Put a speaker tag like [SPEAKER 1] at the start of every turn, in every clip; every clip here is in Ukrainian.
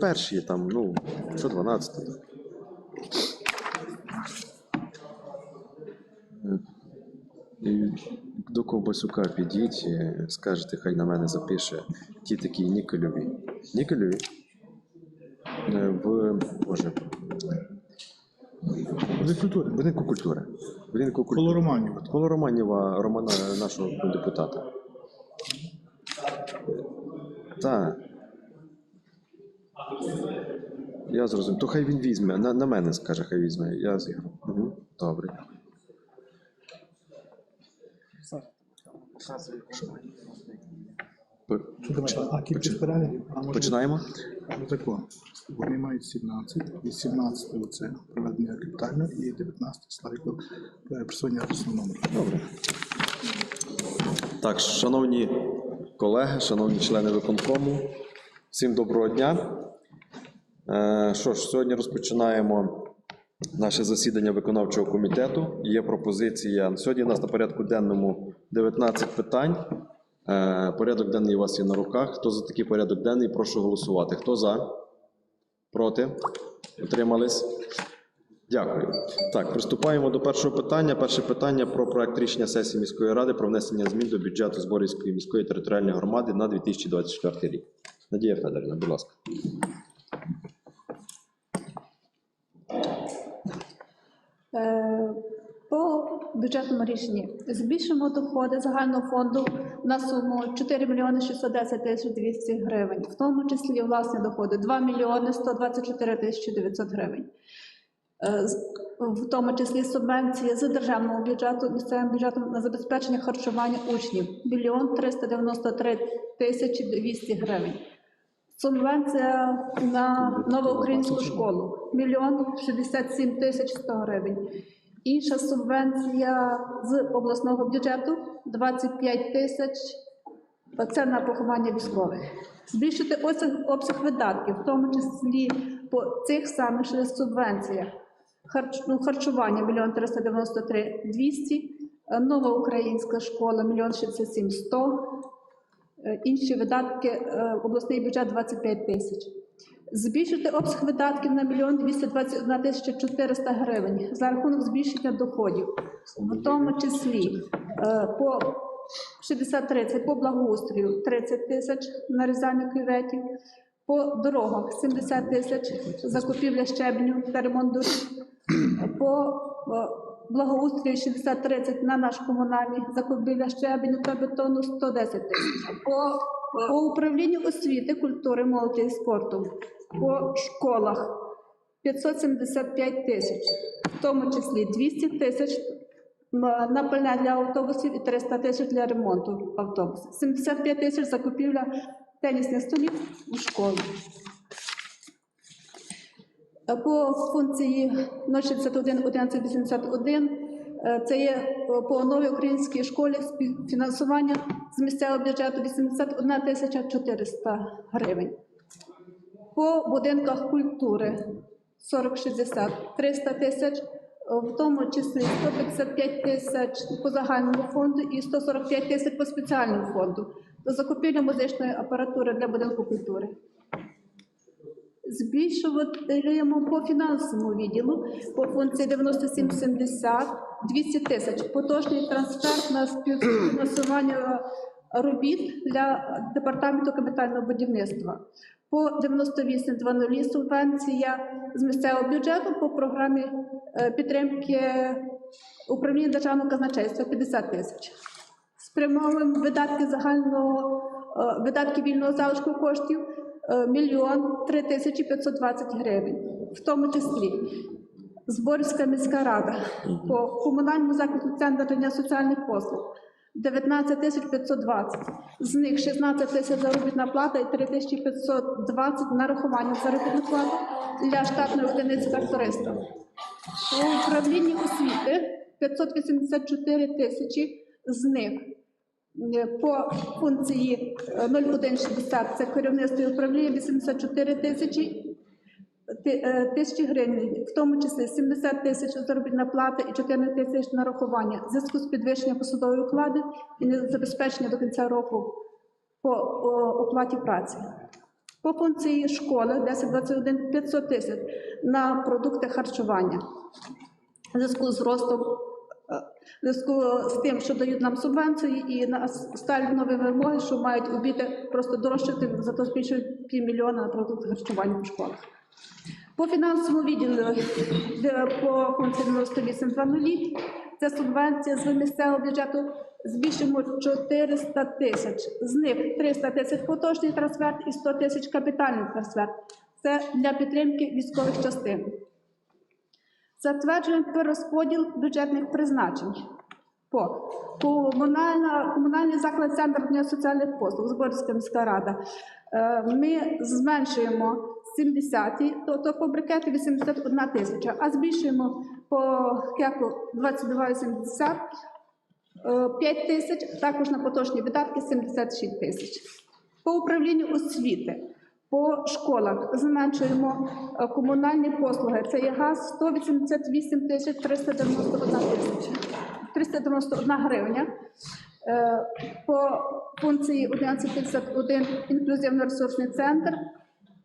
[SPEAKER 1] перші там, ну, що 12. І до Ковбасюка підіть, скажете, хай на мене запише ті такі Нікольові. Нікольові? Е, В, боже,
[SPEAKER 2] культури.
[SPEAKER 1] будинку культури. Будинку культури.
[SPEAKER 2] Коло Романів.
[SPEAKER 1] Коло Романєва, Романа, нашого депутата. Так. Я зрозумів. То хай він візьме. На, на мене скаже, хай візьме. Я зіграв. Угу. Добре. Починаємо?
[SPEAKER 2] Ну, тако. Вони мають 17, 18 оце проведення капітального і 19 Славіко е, присвоєння адресного номеру.
[SPEAKER 1] Добре. Так, шановні колеги, шановні члени виконкому, всім доброго дня. Е, Що ж, сьогодні розпочинаємо наше засідання виконавчого комітету. Є пропозиція. Сьогодні у нас на порядку денному 19 питань. Е, Порядок денний у вас є на руках. Хто за такий порядок денний, прошу голосувати. Хто за? Проти? Утримались? Дякую. Так, приступаємо до першого питання. Перше питання про проект рішення сесії міської ради про внесення змін до бюджету Зборівської міської територіальної громади на 2024 рік. Надія Федорівна, будь ласка.
[SPEAKER 3] По бюджетному рішенні збільшимо доходи загального фонду на суму 4 мільйони 610 тисяч 200 гривень, в тому числі власні доходи 2 мільйони 124 тисячі 900 гривень. Е, В тому числі субвенції з державного бюджету, місцевим бюджетом на забезпечення харчування учнів мільйон 393 тисячі 200 гривень. Субвенція на новоукраїнську школу мільйон 67 тисяч 100 гривень. Інша субвенція з обласного бюджету 25 тисяч. Це на поховання військових. Збільшити обсяг, видатків, в тому числі по цих самих субвенціях. Ну, харчування 1 393 200, е, нова українська школа 1 67 100, Е, Інші видатки, е, обласний бюджет 25 тисяч. Збільшити обсяг видатків на 1 221 тисяча 400 гривень за рахунок збільшення доходів, в тому числі е, по 63 це по благоустрою 30 тисяч нарізання кюветів, по дорогах 70 тисяч закупівля щебню та ремонт доріг, по е, благоустрою 60-30 на наш комунальний закупівля щебеню та бетону 110 тисяч. По, по управлінню освіти, культури, молоді і спорту, по школах 575 тисяч, в тому числі 200 тисяч на пальне для автобусів і 300 тисяч для ремонту автобусів. 75 тисяч закупівля тенісних столів у школу. По функції 061 1181 е, це є по новій українській школі фінансування з місцевого бюджету 81 тисяча 400 гривень. По будинках культури 4060 300 тисяч, е, в тому числі 155 тисяч по загальному фонду і 145 тисяч по спеціальному фонду до закупівлі музичної апаратури для будинку культури збільшуємо по фінансовому відділу по функції 9770 200 тисяч. Поточний трансфер на співфінансування робіт для департаменту капітального будівництва. По 9800 субвенція з місцевого бюджету по програмі е, підтримки управління державного казначейства 50 тисяч. Спрямовуємо видатки загального е, видатки вільного залишку коштів мільйон три тисячі 520 гривень, в тому числі. Зборівська міська рада по комунальному закладу центру надання соціальних послуг 19 тисяч 520, з них 16 тисяч заробітна плата і 3 тисячі 520 нарахування заробітну плату для штатної одиниці тракториста. По управлінні освіти 584 тисячі з них. е, по функції е, 0160 це керівництво і управління 84 тисячі е, тисячі гривень, в тому числі 70 тисяч заробітна плата і 14 тисяч нарахування в зв'язку з підвищенням посадової уклади і незабезпечення до кінця року по оплаті праці. По функції школи 1021 500 тисяч на продукти харчування. В зв'язку з ростом, е, зв'язку з тим, що дають нам субвенції і нас ставлять нові вимоги, що мають обіди просто дорожчати, зато збільшують півмільйона на продукти харчування в школах. По фінансовому відділу по функції 9820 це субвенція з місцевого бюджету збільшимо 400 тисяч. З них 300 тисяч поточний трансфер і 100 тисяч капітальний трансфер. Це для підтримки військових частин. Затверджуємо перерозподіл бюджетних призначень. По комунальна, комунальний заклад Центр соціальних послуг, Зборівська міська рада. Е, Ми зменшуємо 70, тобто по брикету 81 тисяча, а збільшуємо по кеку 22,80 е, 5 тисяч, також на поточні видатки 76 тисяч. По управлінню освіти, по школах зменшуємо е, комунальні послуги. Це є газ 188 тисяч 391 тисяча. 391 гривня. Е, По функції 1151 інклюзивно-ресурсний центр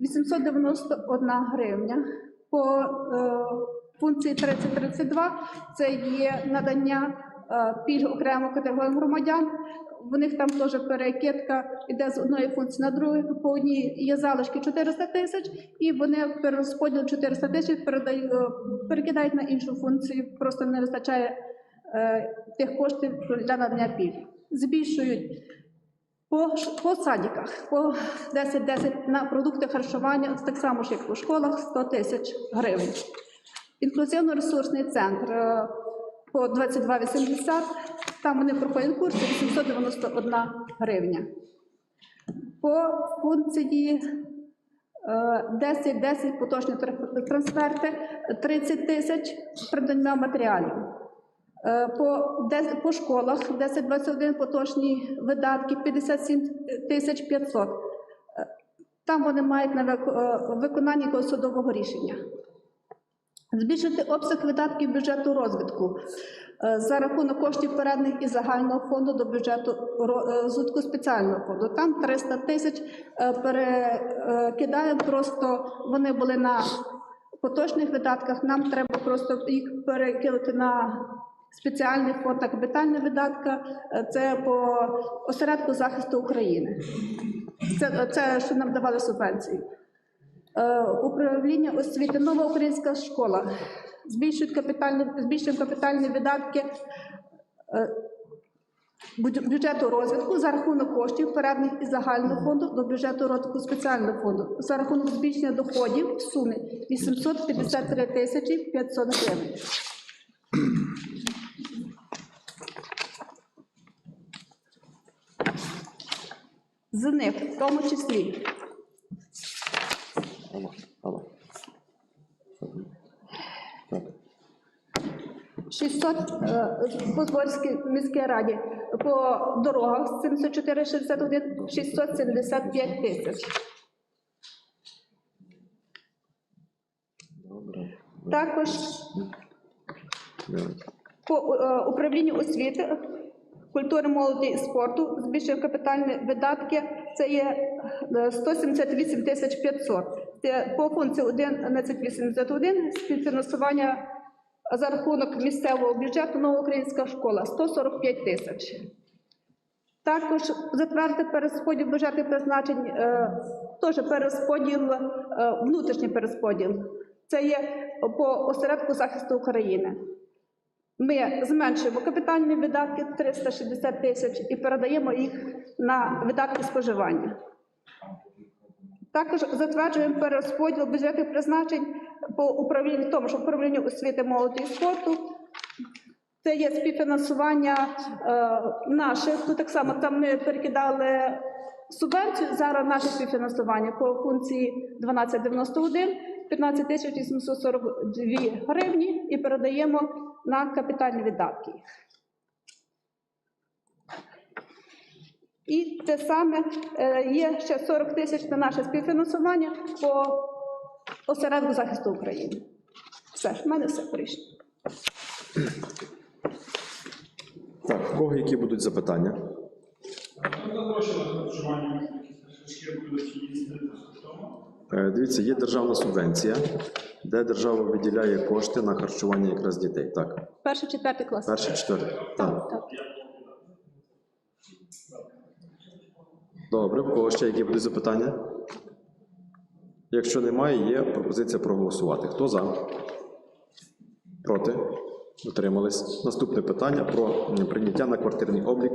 [SPEAKER 3] 891 гривня. По е, функції 3032 це є надання е, пільг окремо категоріям громадян. В них там теж перекидка йде з одної функції на другу. По одній є залишки 400 тисяч, і вони перерозподіл 400 тисяч е, перекидають на іншу функцію. Просто не вистачає е, тих коштів для надання пільг. Збільшують по, по садиках, по 10-10 на продукти харчування, так само ж як у школах, 100 тисяч гривень. Інклюзивно-ресурсний центр е, по 22,80, там вони проходять курси 891 гривня. По функції 10-10 поточні трансферти, 30 тисяч придбання матеріалів. Е, По, по школах 10-21 поточні видатки 57 тисяч 500. Е, Там вони мають на е, виконання судового рішення. Збільшити обсяг видатків бюджету розвитку е, за рахунок коштів переданих із загального фонду до бюджету е, розвитку спеціального фонду. Там 300 тисяч е, перекидаємо, просто вони були на поточних видатках, нам треба просто їх перекинути на спеціальний фонд та капітальна видатка. Це по осередку захисту України. Це, це що нам давали субвенції. Е, Управління освіти, нова українська школа. Збільшують капітальні, збільшуємо капітальні видатки е, бюджету розвитку за рахунок коштів, переданих із загального фонду до бюджету розвитку спеціального фонду, за рахунок збільшення доходів в сумі 853 тисячі 500 гривень. З них, в тому числі, 600 е, по Зборській міській раді по дорогах 74 61 675 тисяч. Також по е, управлінню освіти, культури, молоді і спорту збільшує капітальні видатки. Це є е, 178 тисяч 500. Це по функції 1181 співфінансування за рахунок місцевого бюджету нова українська школа 145 тисяч. Також затвердити перерозподіл бюджетних призначень, е, теж перерозподіл, е, внутрішній перерозподіл. Це є по осередку захисту України. Ми зменшуємо капітальні видатки 360 тисяч і передаємо їх на видатки споживання. Також затверджуємо перерозподіл бюджетних призначень по управлінню, тому ж управлінню освіти, молоді і спорту. Це є співфінансування е, наших. Тут так само там ми перекидали субвенцію. Зараз наше співфінансування по функції 1291 15 тисяч 842 гривні і передаємо на капітальні видатки. І те саме е, є ще 40 тисяч на наше співфінансування по осередку захисту України. Все, в мене все порішено.
[SPEAKER 1] Так, в кого які будуть запитання? Е, Дивіться, є державна субвенція, де держава виділяє кошти на харчування якраз дітей. Так,
[SPEAKER 3] Перший, четвертий клас.
[SPEAKER 1] перший, четвертий. Так.
[SPEAKER 3] Так.
[SPEAKER 1] Добре, в кого ще які будуть запитання? Якщо немає, є пропозиція проголосувати. Хто за? Проти? Утримались. Наступне питання про прийняття на квартирний облік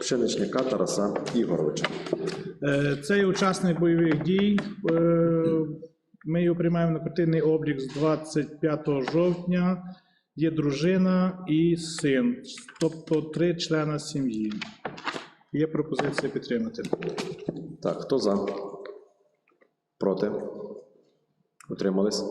[SPEAKER 1] пшеничника Тараса Ігоровича.
[SPEAKER 2] Е, Це є учасник бойових дій. Е, Ми його приймаємо на квартирний облік з 25 жовтня. Є дружина і син, тобто три члена сім'ї. Є пропозиція підтримати.
[SPEAKER 1] Так, хто за? Проти? Утримались.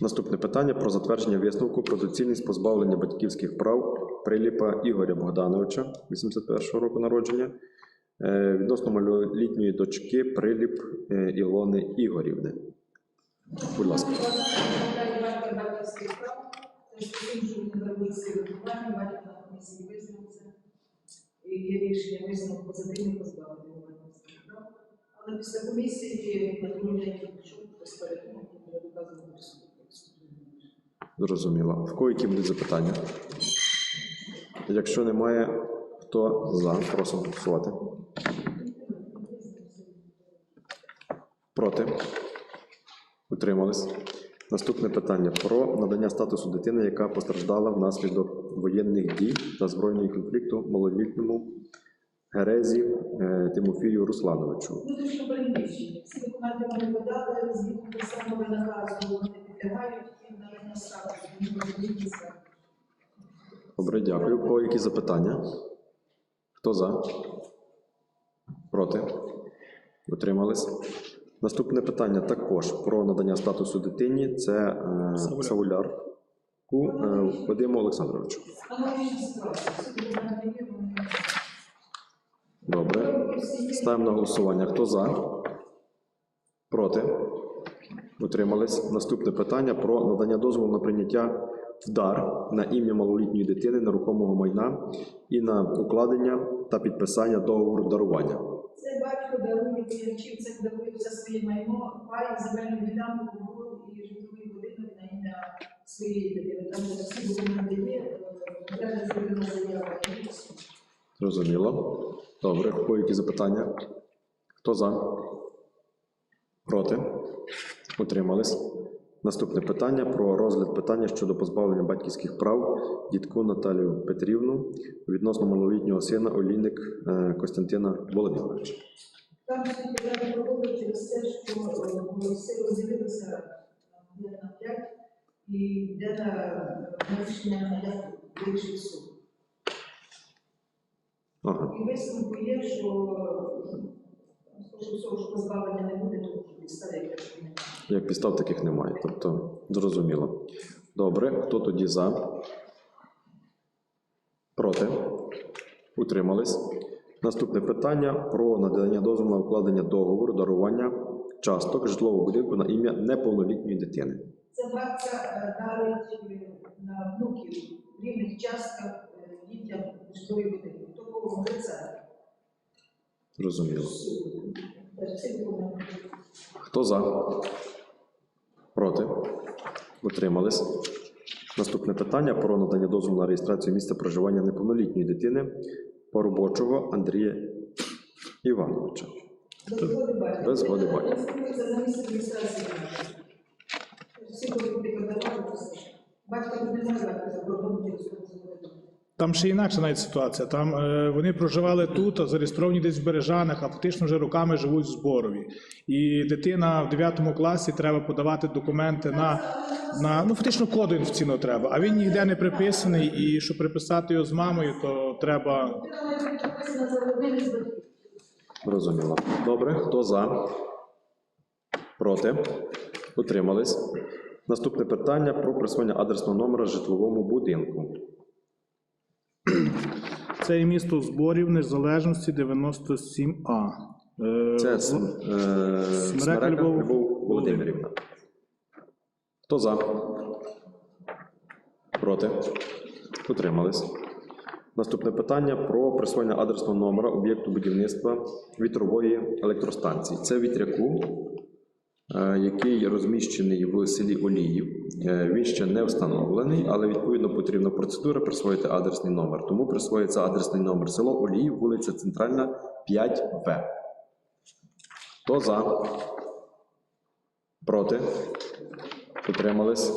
[SPEAKER 1] Наступне питання про затвердження висновку про доцільність позбавлення батьківських прав Приліпа Ігоря Богдановича, 81-го року народження, е, відносно малолітньої дочки Приліп е, Ілони Ігорівни. Будь ласка.
[SPEAKER 4] Є рішення висновку позитивний позбавлення батьківських прав. Але після комісії на другий день пішов без буде доказано.
[SPEAKER 1] Зрозуміло. В кого які запитання? Якщо немає, хто за, просимо голосувати. Проти? Утримались. Наступне питання про надання статусу дитини, яка постраждала внаслідок воєнних дій та збройного конфлікту малолітньому Герезі е, Тимофію Руслановичу.
[SPEAKER 4] Внутрішньо переміщені. Всі документи вони подали, згідно наказу, вони підлягають повинні це.
[SPEAKER 1] Добре, дякую. Кого які запитання? Хто за? Проти? Утримались? Наступне питання також про надання статусу дитині. Це е, Савулярку е, Вадиму Олександровичу.
[SPEAKER 4] Аналогічна ситуація.
[SPEAKER 1] Добре. Ставимо на голосування. Хто за? Проти? Утримались. Наступне питання про надання дозволу на прийняття в дар на ім'я малолітньої дитини нерухомого майна і на укладення та підписання договору дарування.
[SPEAKER 4] Це батько дарує вчивцям, дарує все своє майно, пай, земельну ділянку, город і житловий будинок на ім'я своєї дитини. Там всі документи є, е, треба зробити заява. і.
[SPEAKER 1] Зрозуміло. Добре, в які запитання? Хто за? Проти? Утримались. Наступне питання про розгляд питання щодо позбавлення батьківських прав дітку Наталію Петрівну відносно малолітнього сина Олійник е, Костянтина Володимировича.
[SPEAKER 4] Там питання проводять через те, що е, голоси розділилися е, на 5 і де на е, на як вирішив суд.
[SPEAKER 1] Ага,
[SPEAKER 4] І висновку є, що скоріше всього, що позбавлення не буде, тому що підстави якраз немає.
[SPEAKER 1] як підстав таких немає. Тобто, зрозуміло. Добре, хто тоді за? Проти? Утримались. Наступне питання про надання дозволу на укладення договору дарування часток житлового будинку на ім'я неповнолітньої дитини.
[SPEAKER 4] Це бабця е, дарить е, на внуків рівних частках е, дітям житлові будинки. Такого це
[SPEAKER 1] Зрозуміло. Хто за? Проти? Утримались. Наступне питання про надання дозволу на реєстрацію місця проживання неповнолітньої дитини поробочого Андрія Івановича.
[SPEAKER 4] Без згоди подавати. Батько не може батька за кордоном через згоди.
[SPEAKER 2] Там ще інакша навіть ситуація. Там е, вони проживали тут, а зареєстровані десь в Бережанах, а фактично вже роками живуть в зборові. І дитина в 9 класі треба подавати документи на, на ну фактично коду інфекційного треба. А він ніде не приписаний, і щоб приписати його з мамою, то треба.
[SPEAKER 1] Зрозуміло. Добре, хто за? Проти? Утримались. Наступне питання про присвоєння адресного номера житловому будинку.
[SPEAKER 2] Це є місто зборів незалежності 97А. Е,
[SPEAKER 1] Це См- е, Смерека Любов Володимирівна. Хто за? Проти? Утримались. Наступне питання про присвоєння адресного номера об'єкту будівництва вітрової електростанції. Це вітряку, е, який розміщений в селі Оліїв. Е, Він ще не встановлений, але відповідно потрібна процедура присвоїти адресний номер. Тому присвоїться адресний номер село Оліїв, вулиця Центральна, 5В. Хто за? Проти? Утримались?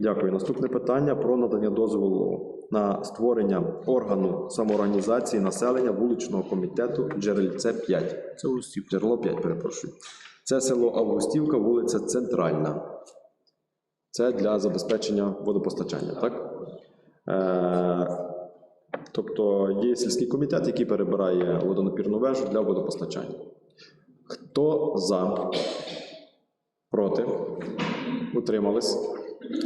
[SPEAKER 1] Дякую. Наступне питання про надання дозволу на створення органу самоорганізації населення вуличного комітету Джерельце 5. Це Августів. Джерело 5, перепрошую. Це село Августівка, вулиця Центральна. Це для забезпечення водопостачання, так? Е, тобто є сільський комітет, який перебирає водонапірну вежу для водопостачання. Хто за? Проти? Утримались?